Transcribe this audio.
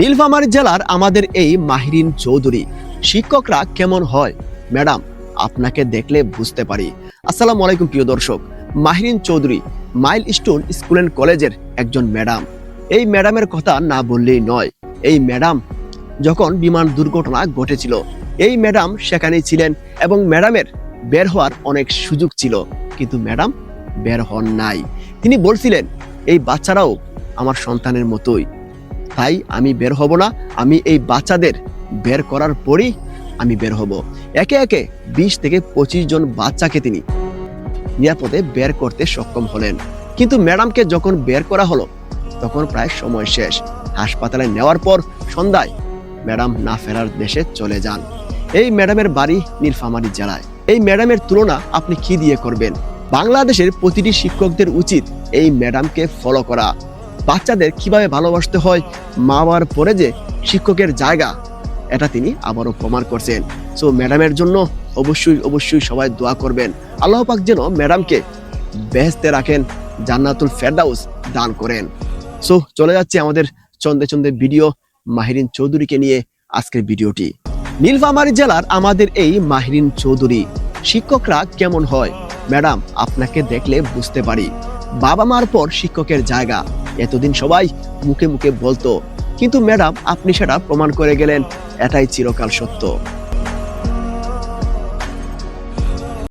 নীলফামারী জেলার আমাদের এই মাহিরিন চৌধুরী, শিক্ষকরা কেমন হয়? ম্যাডাম, আপনাকে দেখলে বুঝতে পারি। আসসালামু আলাইকুম, প্রিয় দর্শক। Mahirin Chowdhury milestone school and কলেজের একজন ম্যাডাম। এই ম্যাডামের কথা না বললেই নয়। এই ম্যাডাম যখন বিমান দুর্ঘটনা ঘটেছিল, এই ম্যাডাম সেখানেই ছিলেন এবং ম্যাডামের বের হওয়ার অনেক সুযোগ ছিল। কিন্তু ম্যাডাম বের হন নাই। তিনি বলছিলেন, এই বাচ্চারাও আমার সন্তানের মতোই। তাই আমি বের হব না। আমি এই বাচ্চাদের বের করার পরই আমি বের হব। একে একে বিশ থেকে পঁচিশ জন বাচ্চাকে তিনি নিরাপদে বের করতে সক্ষম হলেন। কিন্তু ম্যাডামকে যখন বের করা হলো, তখন প্রায় সময় শেষ। হাসপাতালে নেওয়ার পর সন্ধ্যায় ম্যাডাম না ফেরার দেশে চলে যান। এই ম্যাডামের বাড়ি নীলফামারী জেলায়। এই ম্যাডামের তুলনা আপনি কি দিয়ে করবেন? বাংলাদেশের প্রতিটি শিক্ষকদের উচিত এই ম্যাডামকে ফলো করা। বাচ্চাদের কীভাবে ভালোবাসতে হয় মা বাবার পরে যে শিক্ষকের জায়গা, এটা তিনি আবারও প্রমাণ করছেন। সো ম্যাডামের জন্য অবশ্যই অবশ্যই সবাই দোয়া করবেন। আল্লাহ পাক যেন ম্যাডামকে বেহেস্তে রাখেন, জান্নাতুল ফেরদাউস দান করেন। সো চলে যাচ্ছে আমাদের চন্দে চন্দে ভিডিও মাহিরিন চৌধুরীকে নিয়ে আজকের ভিডিওটি। নীলফামারী জেলার আমাদের এই মাহিরিন চৌধুরী, শিক্ষকরা কেমন হয়? ম্যাডাম, আপনাকে দেখলে বুঝতে পারি। বাবা মার পর শিক্ষকের জায়গা। এতদিন সবাই মুখে মুখে বলতো, কিন্তু ম্যাডাম, আপনি সেটা প্রমাণ করে গেলেন। এটাই চিরকাল সত্য।